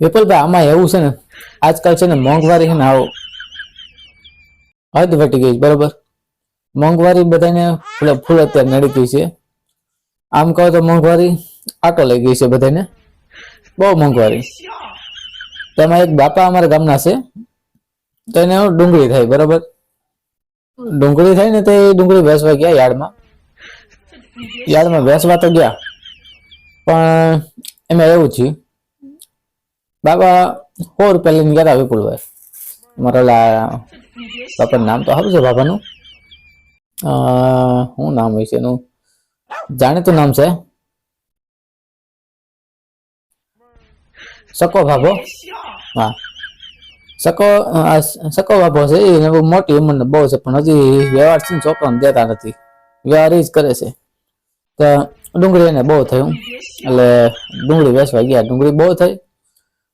વિપુલભાઈ, આમાં એવું છે ને, આજકાલ છે ને મોંઘવારી છે ને આવો હદ વટી ગઈ બરોબર? મોંઘવારી બધાને ફૂલે અત્યારે નડી ગઈ છે. આમ કહો તો મોંઘવારી આટો લઈ ગઈ છે બધાને. બહુ મોંઘવારી. તેમાં એક બાપા અમારા ગામના છે, તો એને ડુંગળી થાય, બરોબર? ડુંગળી થાય ને તો એ ડુંગળી વેચવા ગયા યાર્ડમાં. યાર્ડમાં વેચવા તો ગયા, પણ એમાં એવું થયું બાબા સો રૂપિયા લઈને ગયા હતા વિપુલભાઈ મારા બાપાનું નામ તો બાપાનું અ, શું નામ હોય છે એનું? જાણીતું નામ છે? સકો ભાભો? હા. સકો સકો બાબો છે એને બહુ મોટી ઉંમર બહુ છે પણ હજી વ્યવહાર છે ને છોકરાને દેતા નથી. વ્યવહાર એ જ કરે છે. તો ડુંગળી એને બહુ થયું. એટલે ડુંગળી વેચવા ગયા. ડુંગળી બહુ થઈ.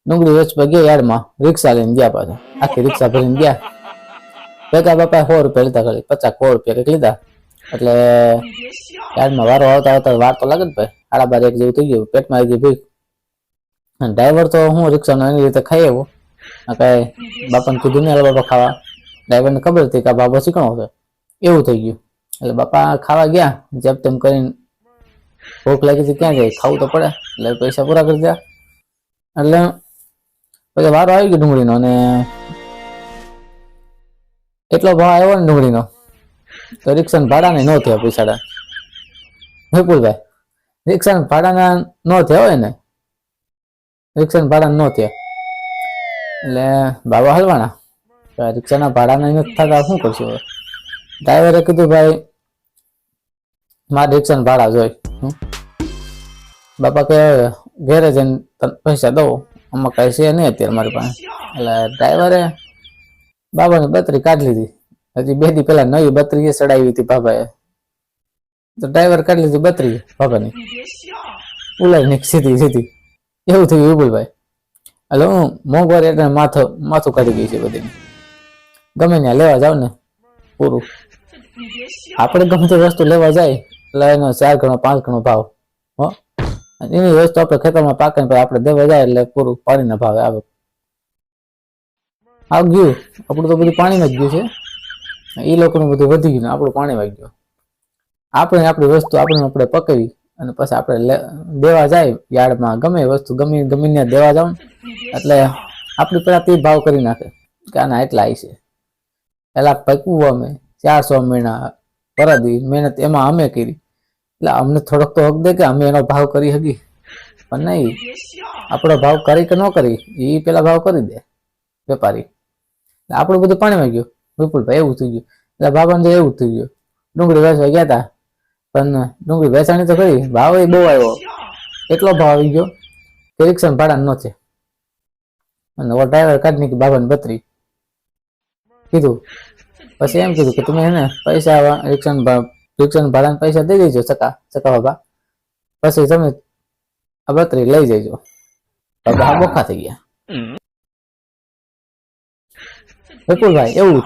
ડુંગળી વેચવા ગયા યાર્ડમાં રિક્ષા લઈને ગયા પાછા. આખી રિક્ષા ભરીને ગયા. ભેગા બાપા સો રૂપિયા લીધા ખાલી. પચાસ સો રૂપિયા કંઈક લીધા. એટલે યાર્ડમાં વારો આવતા આવતા વાર તો લાગે ને ભાઈ. સાડા બાર એક જેવું થઈ ગયું. પેટમાં આવી ગઈ ભીખ. અને ડ્રાઈવર તો હું રિક્ષાનો એની રીતે ખાઈ આવ્યો કાંઈ બાપાને કીધું નહીં બાપા ખાવા. ડ્રાઈવરને ખબર હતી કે બાબા શીખણો છે. એવું થઈ ગયું. એટલે બાપા ખાવા ગયા. જેમ તેમ કરીને ભૂખ લાગી હતી ક્યાં જાય ખાવું તો પડે. એટલે પૈસા પૂરા કરી દીધા. એટલે પછી વારો આવી ગયો ડુંગળીનો અને એટલો ભાવ આવ્યો ને ડુંગળીનો, તો રિક્ષાના ભાડાને ન થયા પૈસાડા વિપુલભાઈ રિક્ષા ભાડાના ન થયા હોય ને? રિક્ષા ભાડા ન થયા. એટલે બાબા હલવાના. રિક્ષાના ભાડાના નથી થતા, શું કરશું હવે? ડ્રાઈવરે કીધું, ભાઈ, મારે રિક્ષાના ભાડા જોઈ. બાપા કે ઘેરે જઈને પૈસા દઉં. આમાં કઈ છે નહીં અત્યારે મારી પાસે. એટલે ડ્રાઈવરે બાબાની બત્રી કાઢી લીધી. હજી બે દી પહેલા નવી બત્રી ચડાવી હતી બાબાએ. તો ડ્રાઈવર કાઢી લીધી બત્રી બાબાની. ઉલાઈ સીધી સીધી એવું થયું વિપુલભાઈ. એટલે હું મોંઘવારી એટલે માથું માથું કાઢી ગઈ છે બધી ગમે ત્યાં લેવા જાવ ને, પૂરું. આપણે ગમે તે વસ્તુ લેવા જાય, એટલે એનો ચાર ગણો, પાંચ ગણો ભાવ. હો? એની વસ્તુ આપણે ખેતરમાં પાકે પણ આપણે દેવા જાય એટલે પૂરું પાણીના ભાવે આવે આ ગયું. આપણું તો બધું પાણીમાં જ ગયું છે. એ લોકોનું બધું વધી ગયું આપણું પાણીમાં ગયું. આપણે આપણી વસ્તુ આપણે આપણે પકવી અને પછી આપણે દેવા જાય યાર્ડમાં. ગમે વસ્તુ, ગમી ગમીને દેવા જાવ એટલે આપણી પેલા તે ભાવ કરી નાખે કે આના એટલા આવી છે. પેલા પકવું અમે, ચારસો મહિના પરદી મહેનત એમાં અમે કરી. એટલે અમને થોડોક તો હક દે કે અમે એનો ભાવ કરી હકી પણ નહીં, આપણો ભાવ કરી કે ન કરી એ પેલા ભાવ કરી દે, વેપારી. એટલે આપણું બધું પાણીમાં ગયું વિપુલભાઈ, એવું થઈ ગયું. એટલે બાબાને તો એવું થઈ ગયું. ડુંગળી વેચવા ગયા હતા પણ ડુંગળી વેચાણી તો કરી, ભાવ એ બહુ આવ્યો. એટલો ભાવ આવી ગયો કે રિક્ષા ભાડા નો છે અને ઓ ડ્રાઈવર કાઢી નાખી બાબાને બત્રી કીધું. પછી એમ કીધું કે તમે એને પૈસા રિક્ષા રિક્ષા ભાડાના પૈસા દઈ દેજો ચકા સકા બાબા. પછી તમે આ બત્રી લઈ જજો. બાબા બોખા થઈ ગયા. વિપુલભાઈ એવું.